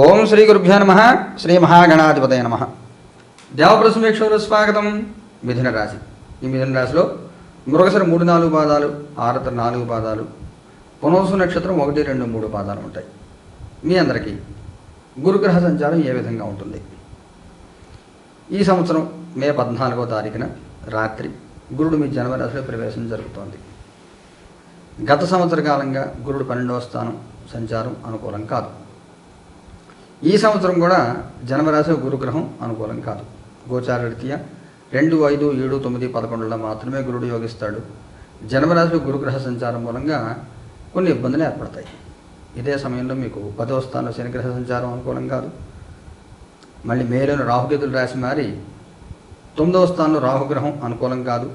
ఓం శ్రీ గురుభ్యో నమ శ్రీ మహాగణాధిపతయ నమ. దేవప్రసమేక్షలు స్వాగతం మిథున రాశి. ఈ మిథున రాశిలో మృగశిర మూడు నాలుగు పాదాలు ఆరత నాలుగు పాదాలు పునోసు నక్షత్రం ఒకటి రెండు మూడు పాదాలు ఉంటాయి. మీ అందరికీ గురుగ్రహ సంచారం ఏ విధంగా ఉంటుంది? ఈ సంవత్సరం మే పద్నాలుగో తారీఖున రాత్రి గురుడు మీ జన్మరాశిలో ప్రవేశం జరుగుతోంది. గత సంవత్సర కాలంగా గురుడు పన్నెండవ స్థానం సంచారం అనుకూలం కాదు. ఈ సంవత్సరం కూడా జన్మరాశి గురుగ్రహం అనుకూలం కాదు. గోచారరీత్యా రెండు ఐదు ఏడు తొమ్మిది పదకొండులో మాత్రమే గురుడు యోగిస్తాడు. జన్మరాశి గురుగ్రహ సంచారం మూలంగా కొన్ని ఇబ్బందులు ఏర్పడతాయి. ఇదే సమయంలో మీకు పదవ స్థానంలో శనిగ్రహ సంచారం అనుకూలం కాదు. మళ్ళీ మేలోని రాహుకేతులు రాశి మారి తొమ్మిదవ స్థానంలో రాహుగ్రహం అనుకూలం కాదు.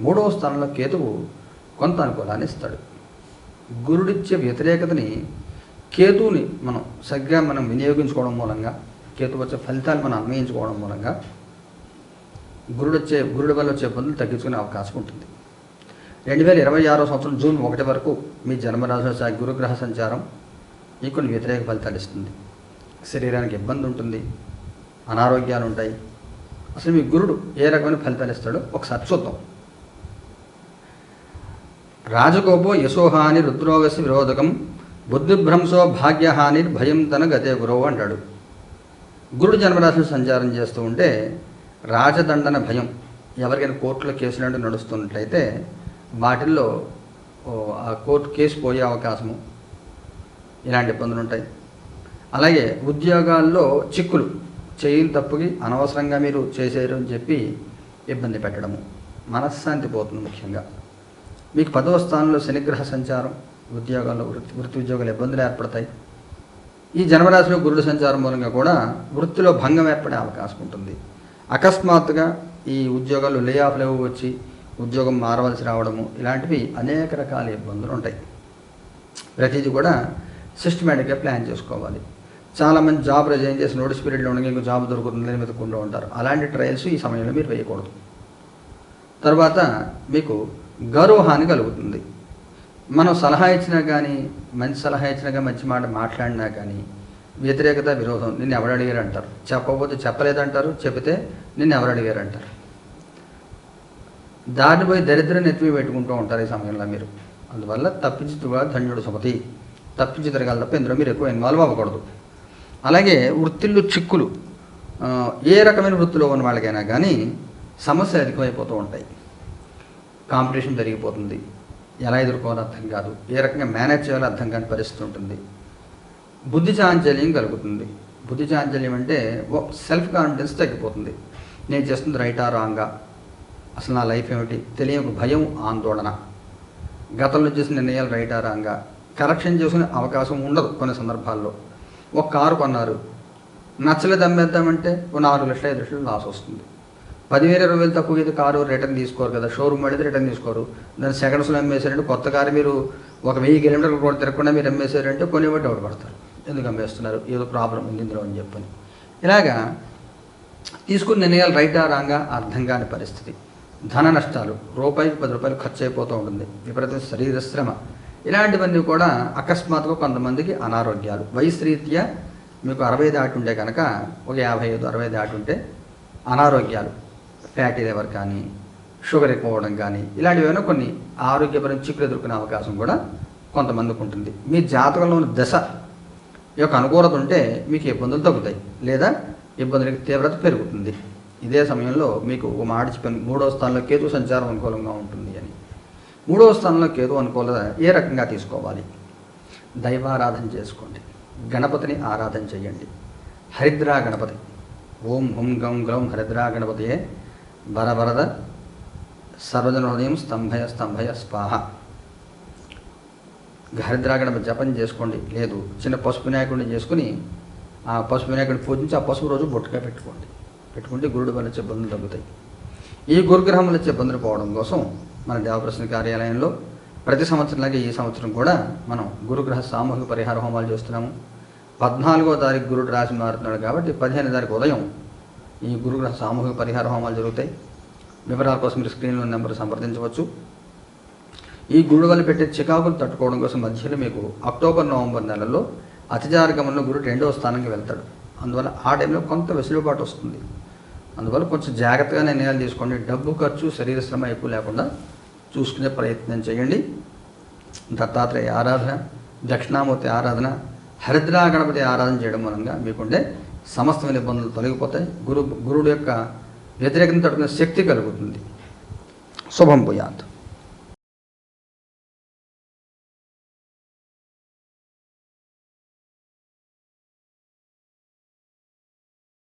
మూడవ స్థానంలో కేతువు కొంత అనుకూలాన్ని ఇస్తాడు. గురుడిచ్చే వ్యతిరేకతని కేతువుని మనం సరిగ్గా మనం వినియోగించుకోవడం మూలంగా కేతు వచ్చే ఫలితాలు మనం అన్వయించుకోవడం మూలంగా గురుడు వచ్చే గురుడి వల్ల వచ్చే ఇబ్బందులు తగ్గించుకునే అవకాశం ఉంటుంది. రెండు వేల ఇరవై ఆరో సంవత్సరం జూన్ ఒకటి వరకు మీ జన్మరాశిలో సాగే గురుగ్రహ సంచారం ఈ కొన్ని వ్యతిరేక ఫలితాలు ఇస్తుంది. శరీరానికి ఇబ్బంది ఉంటుంది అనారోగ్యాలు ఉంటాయి. అసలు మీ గురుడు ఏ రకమైన ఫలితాలు ఇస్తాడో ఒకసారి చూద్దాం. రాజకోపో యశోహాని రుద్రోగసి విరోధకం బుద్ధిభ్రంశో భాగ్యహాని భయం తన గతే గురువు అంటాడు. గురుడు జన్మరాశులు సంచారం చేస్తూ ఉంటే రాజదండన భయం. ఎవరికైనా కోర్టులో కేసులు నడుస్తున్నట్లయితే వాటిల్లో ఆ కోర్టు కేసు పోయే అవకాశము ఇలాంటి ఇబ్బందులు ఉంటాయి. అలాగే ఉద్యోగాల్లో చిక్కులు చేయని తప్పుకి అనవసరంగా మీరు చేశారు అని చెప్పి ఇబ్బంది పెట్టడము మనశ్శాంతి పోతుంది ముఖ్యంగా. మీకు పదవ స్థానంలో శనిగ్రహ సంచారం ఉద్యోగాల్లో వృత్తి వృత్తి ఉద్యోగాలు ఇబ్బందులు ఏర్పడతాయి. ఈ జన్మరాశిలో గురుడు సంచారం మూలంగా కూడా వృత్తిలో భంగం ఏర్పడే అవకాశం ఉంటుంది. అకస్మాత్తుగా ఈ ఉద్యోగాలు లే ఆఫ్ లేవు వచ్చి ఉద్యోగం మారవలసి రావడము ఇలాంటివి అనేక రకాల ఇబ్బందులు ఉంటాయి. ప్రతిదీ కూడా సిస్టమేటిక్గా ప్లాన్ చేసుకోవాలి. చాలామంది జాబ్ రిజైన్ చేసి నోటీస్ పీరియడ్లో ఉండగా ఇంకో జాబ్ దొరుకుతుందని వెతుక్కుంటూ ఉంటారు. అలాంటి ట్రయల్స్ ఈ సమయంలో మీరు వేయకూడదు. తర్వాత మీకు గౌరవ హాని కలుగుతుంది. మనం సలహా ఇచ్చినా కానీ మంచి సలహా ఇచ్చినా కానీ మంచి మాట మాట్లాడినా కానీ వ్యతిరేకత విరోధం నిన్ను ఎవరు అడిగారు అంటారు చెప్పకపోతే చెప్పలేదంటారు చెబితే నిన్ను ఎవరు అడిగారు అంటారు దారిని పోయి దరిద్రం ఎత్తివి పెట్టుకుంటూ ఉంటారు ఈ సమయంలో మీరు. అందువల్ల తప్పించి ధన్యుడు సుమతి. తప్పించి తిరగాలి తప్ప ఇందులో మీరు ఎక్కువ ఇన్వాల్వ్ అవ్వకూడదు. అలాగే వృత్తిళ్ళు చిక్కులు. ఏ రకమైన వృత్తిలో ఉన్న వాళ్ళకైనా కానీ సమస్యలు అధికమైపోతూ ఉంటాయి. కాంపిటీషన్ పెరిగిపోతుంది ఎలా ఎదుర్కోవాలో అర్థం కాదు. ఏ రకంగా మేనేజ్ చేయాలో అర్థం కాని పరిస్థితి ఉంటుంది. బుద్ధి చాంచల్యం కలుగుతుంది. బుద్ధి చాంచల్యం అంటే ఓ సెల్ఫ్ కాన్ఫిడెన్స్ తగ్గిపోతుంది. నేను చేస్తుంది రైటా రాంగా? అసలు నా లైఫ్ ఏమిటి? తెలియక భయం ఆందోళన. గతంలో చేసిన నిర్ణయాలు రైటా రాంగా? కరెక్షన్ చేసుకునే అవకాశం ఉండదు కొన్ని సందర్భాల్లో. ఒక కారు కొన్నారు. నచ్చలేదు అమ్మేద్దామంటే ఓ నాలుగు లక్షల ఐదు లక్షలు లాస్ వస్తుంది. పదివేల ఇరవై వేలు తక్కువ అయితే కారు రిటర్న్ తీసుకోరు కదా షోరూమ్ పడితే రిటర్న్ తీసుకోరు. దాన్ని సెకండ్స్లో అమ్మేశారంటే కొత్త కారు మీరు ఒక వెయ్యి కిలోమీటర్లు కూడా తిరగకుండా మీరు అమ్మేశారంటే కొన్ని బట్టి డౌట్ పడతారు ఎందుకు అమ్మేస్తున్నారు? ఏదో ప్రాబ్లం ఉంది ఇందులో అని చెప్పని. ఇలాగా తీసుకున్న నిర్ణయాలు రైటా రాంగా అర్థం కాని పరిస్థితి. ధన నష్టాలు రూపాయికి పది రూపాయలు ఖర్చు అయిపోతూ ఉంటుంది. విపరీత శరీర శ్రమ. ఇలాంటివన్నీ కూడా అకస్మాత్తుగా కొంతమందికి అనారోగ్యాలు. వయసు రీత్యా మీకు అరవై దాటి ఉంటే కనుక ఒక యాభై ఐదు అరవై దాటి ఉంటే అనారోగ్యాలు. ఫ్యాటీ లివర్ కానీ షుగర్ ఎక్కువ అవ్వడం కానీ ఇలాంటివి ఏమైనా కొన్ని ఆరోగ్యపరమైన చిక్కులు ఎదుర్కొనే అవకాశం కూడా కొంతమందికి ఉంటుంది. మీ జాతకంలో ఉన్న దశ యొక్క అనుకూలత ఉంటే మీకు ఇబ్బందులు తగ్గుతాయి లేదా ఇబ్బందులకి తీవ్రత పెరుగుతుంది. ఇదే సమయంలో మీకు ఒక మాట చెప్పాను మూడవ స్థానంలో కేతు సంచారం అనుకూలంగా ఉంటుంది అని. మూడవ స్థానంలో కేతు అనుకూలత ఏ రకంగా తీసుకోవాలి? దైవారాధన చేసుకోండి గణపతిని ఆరాధన చేయండి. హరిద్రా గణపతి ఓం హుం గం గ్లౌం హరిద్రా గణపతియే బరబరద సర్వజన హృదయం స్తంభయ స్తంభయ స్పాహ. హరిద్రాగణ జపం చేసుకోండి. లేదు చిన్న పసుపు వినాయకుడిని చేసుకుని ఆ పసుపు వినాయకుడిని పూజించి ఆ పసుపు రోజు బొట్టుగా పెట్టుకోండి. పెట్టుకుంటే గురుడు వల్ల ఇబ్బందులు తగ్గుతాయి. ఈ గురుగ్రహం వల్ల ఇబ్బందులు పోవడం కోసం మన దేవప్రసన్న కార్యాలయంలో ప్రతి సంవత్సరంలాగే ఈ సంవత్సరం కూడా మనం గురుగ్రహ సామూహిక పరిహార హోమాలు చేస్తున్నాము. పద్నాలుగో తారీఖు గురుడు రాశి మారుతున్నాడు కాబట్టి పదిహేను తారీఖు ఉదయం ఈ గురుగ్రహ సామూహిక పరిహార హోమాలు జరుగుతాయి. వివరాల కోసం మీరు స్క్రీన్లో నెంబర్ సంప్రదించవచ్చు. ఈ గురుడు వల్ల పెట్టే చికాకులు తట్టుకోవడం కోసం మధ్యలో మీకు అక్టోబర్ నవంబర్ నెలలో అతిచారగమనంలో గురుడు రెండవ స్థానానికి వెళ్తాడు. అందువల్ల ఆ టైంలో కొంత వెసులుబాటు వస్తుంది. అందువల్ల కొంచెం జాగ్రత్తగా నిర్ణయాలు తీసుకోండి. డబ్బు ఖర్చు శరీర శ్రమ ఎక్కువ లేకుండా చూసుకునే ప్రయత్నం చేయండి. దత్తాత్రేయ ఆరాధన దక్షిణామూర్తి ఆరాధన హరిద్రా గణపతి ఆరాధన చేయడం మూలంగా మీకుండే సమస్తమైన ఇబ్బందులు తొలగిపోతాయి. గురు గురుడు యొక్క వ్యతిరేకత తట్టుకునే శక్తి కలుగుతుంది. శుభం భూయాత్.